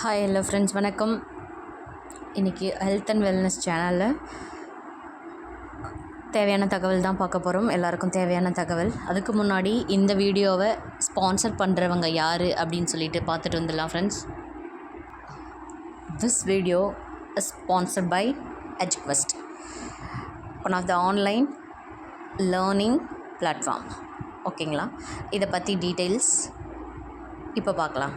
Hi hello friends வணக்கம். இன்றைக்கி health and wellness சேனலில் தேவையான தகவல் தான் பார்க்க போகிறோம் எல்லாருக்கும் தேவையான தகவல். அதுக்கு முன்னாடி இந்த வீடியோவை ஸ்பான்சர் பண்ணுறவங்க யார் அப்படின்னு சொல்லிட்டு பார்த்துட்டு வந்துடலாம் friends this video is sponsored by Edquest one of the online learning platform ஓகேங்களா இதை பற்றி டீட்டெயில்ஸ் இப்போ பார்க்கலாம்.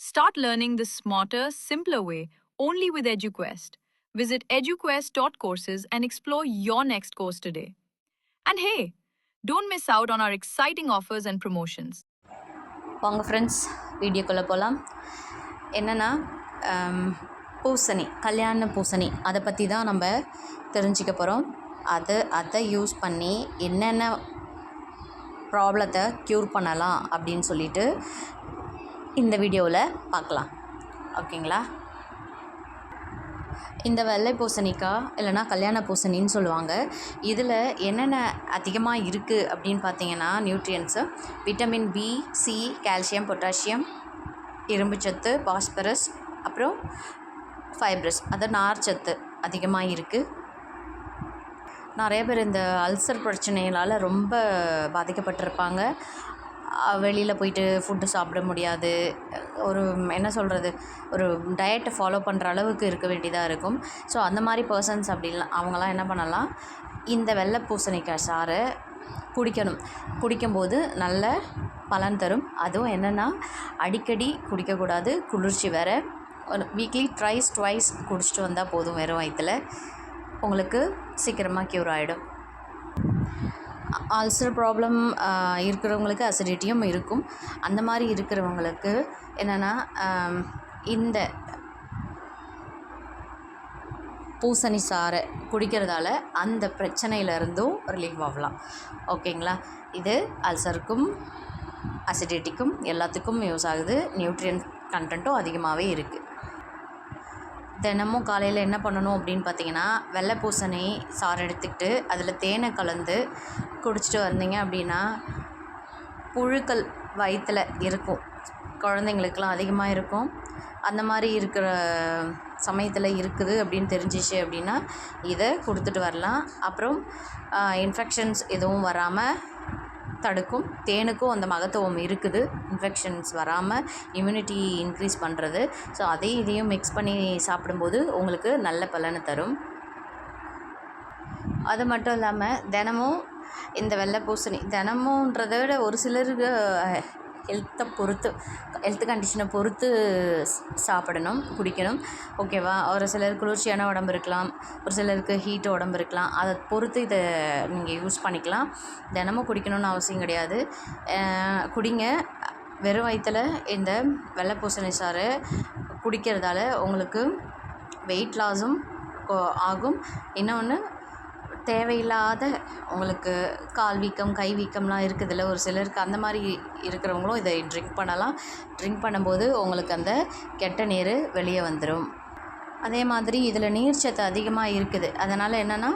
Start learning the smarter, simpler way only with EduQuest. Visit eduquest.courses and explore your next course today. And hey, don't miss out on our exciting offers and promotions. வாங்க friends வீடியோக்குள்ளே போகலாம் என்னென்னா பூசணி கல்யாண பூசணி அதை பற்றி தான் நம்ம தெரிஞ்சுக்க போகிறோம் அது அதை யூஸ் பண்ணி என்னென்ன ப்ராப்ளத்தை க்யூர் பண்ணலாம் அப்படின்னு சொல்லிட்டு இந்த வீடியோவில் பார்க்கலாம். ஓகேங்களா? இந்த வெள்ளை பூசணிக்காய் இல்லைனா கல்யாண பூசணின்னு சொல்லுவாங்க. இதில் என்னென்ன அதிகமாக இருக்குது அப்படின்னு பார்த்தீங்கன்னா nutrients vitamin B C calcium potassium இரும்புச்சத்து பாஸ்பரஸ் அப்புறம் ஃபைப்ரஸ் அது நார்ச்சத்து அதிகமாக இருக்குது. நிறைய பேர் இந்த அல்சர் பிரச்சனைகளால் ரொம்ப பாதிக்கப்பட்டிருப்பாங்க. வெளியில் போயிட்டு ஃபுட்டு சாப்பிட முடியாது. ஒரு என்ன சொல்கிறது ஒரு டயட்டை ஃபாலோ பண்ணுற அளவுக்கு இருக்க வேண்டியதாக இருக்கும். ஸோ அந்த மாதிரி பர்சன்ஸ் அப்படிலாம் அவங்களாம் என்ன பண்ணலாம் இந்த வெள்ளை பூசணிக்காய் சாறை குடிக்கணும். குடிக்கும்போது நல்ல பலன் தரும். அதுவும் என்னென்னா அடிக்கடி குடிக்கக்கூடாது. குளிர்ச்சி வேறு. ஒரு வீக்லி ட்ரைஸ் ட்வைஸ் குடிச்சிட்டு வந்தால் போதும் வெறும் வயிற்றில் உங்களுக்கு சீக்கிரமாக க்யூர் ஆகிடும் அல்சர் ப்ராப்ளம் இருக்கிறவங்களுக்கு அசிடிட்டியும் இருக்கும். அந்த மாதிரி இருக்கிறவங்களுக்கு என்னென்னா இந்த பூசணி சாறை குடிக்கிறதால அந்த பிரச்சனையிலேருந்தும் ரிலீவ் ஆகலாம். ஓகேங்களா? இது அல்சருக்கும் அசிடிட்டிக்கும் எல்லாத்துக்கும் யூஸ் ஆகுது. நியூட்ரியன் கண்டென்ட்டும் அதிகமாகவே இருக்குது தினமும் காலையில் என்ன பண்ணணும் அப்படின்னு பார்த்தீங்கன்னா வெள்ளை பூசணி சாறு எடுத்துக்கிட்டு அதில் தேனை கலந்து குடிச்சிட்டு வந்தீங்க அப்படின்னா புழுக்கள் வயிற்றில் இருக்கும். குழந்தைங்களுக்கெல்லாம் அதிகமாக இருக்கும். அந்த மாதிரி இருக்கிற சமயத்தில் இருக்குது அப்படின்னு தெரிஞ்சிச்சு அப்படின்னா இதை கொடுத்துட்டு வரலாம். அப்புறம் இன்ஃபெக்ஷன்ஸ் எதுவும் வராமல் தடுக்கும். தேனுக்கும் அந்த மகத்துவம் இருக்குது. இன்ஃபெக்ஷன்ஸ் வராமல் இம்யூனிட்டி இன்க்ரீஸ் பண்ணுறது ஸோ அதையும் இதையும் மிக்ஸ் பண்ணி சாப்பிடும்போது உங்களுக்கு நல்ல பலனை தரும். அது மட்டும் இல்லாமல் தினமும் இந்த வெள்ளை பூசணி தினமுன்றதை விட ஒரு சிலருக்கு ஹெல்த்தை பொறுத்து ஹெல்த் கண்டிஷனை பொறுத்து சாப்பிடணும் குடிக்கணும். ஓகேவா ஒரு சிலர் குளிர்ச்சியான உடம்பு இருக்கலாம். ஒரு சிலருக்கு ஹீட் உடம்பு இருக்கலாம். அதை பொறுத்து இதை நீங்கள் யூஸ் பண்ணிக்கலாம். தினமும் குடிக்கணும்னு அவசியம் கிடையாது. குடிங்க. வெறும் வயிற்றில் இந்த வெள்ளை பூசணி சாறு குடிக்கிறதால உங்களுக்கு வெயிட் லாஸும் ஆகும். இன்னொன்று தேவையில்லாத உங்களுக்கு கால் வீக்கம் கை வீக்கம்லாம் இருக்குதுல்ல ஒரு சிலருக்கு அந்த மாதிரி இருக்கிறவங்களும் இதை ட்ரிங்க் பண்ணலாம். ட்ரிங்க் பண்ணும்போது உங்களுக்கு அந்த கெட்ட நீர் வெளியே வந்துடும் அதே மாதிரி இதில் நீர்ச்சத்து அதிகமாக இருக்குது. அதனால் என்னென்னா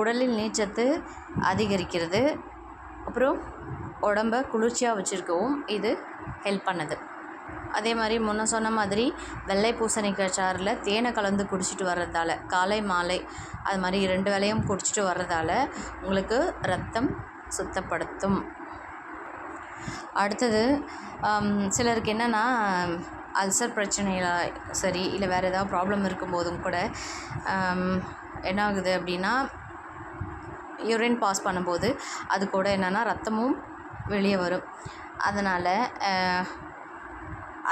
உடலில் நீர்ச்சத்து அதிகரிக்கிறது. அப்புறம் உடம்ப குளிர்ச்சியாக வச்சுருக்கவும் இது ஹெல்ப் பண்ணுது. அதே மாதிரி முன்ன சொன்ன மாதிரி வெள்ளை பூசணிக்காய் சாறில் தேனை கலந்து குடிச்சிட்டு வர்றதால காலை மாலை அது மாதிரி ரெண்டு வேலையும் குடிச்சிட்டு வர்றதால உங்களுக்கு ரத்தம் சுத்தப்படுத்தும். அடுத்தது சிலருக்கு என்னென்னா அல்சர் பிரச்சனையில் சரி இல்லை வேறு ஏதாவது ப்ராப்ளம் இருக்கும்போதும் கூட என்ன ஆகுது அப்படின்னா யூரின் பாஸ் பண்ணும்போது அது கூட என்னென்னா ரத்தமும் வெளியே வரும். அதனால்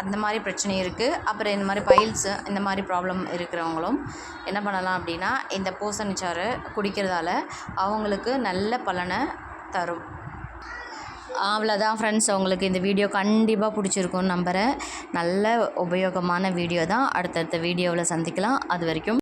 அந்த மாதிரி பிரச்சனை இருக்குது அப்புறம் இந்த மாதிரி பைல்ஸு இந்த மாதிரி ப்ராப்ளம் இருக்கிறவங்களும் என்ன பண்ணலாம் அப்படின்னா இந்த பூசணிச்சாறு குடிக்கிறதால அவங்களுக்கு நல்ல பலனை தரும். அவ்வளோதான் ஃப்ரெண்ட்ஸ் உங்களுக்கு இந்த வீடியோ கண்டிப்பாக பிடிச்சிருக்கும்னு நம்புகிறேன் நல்ல உபயோகமான வீடியோ தான். அடுத்தடுத்த வீடியோவில் சந்திக்கலாம். அது வரைக்கும்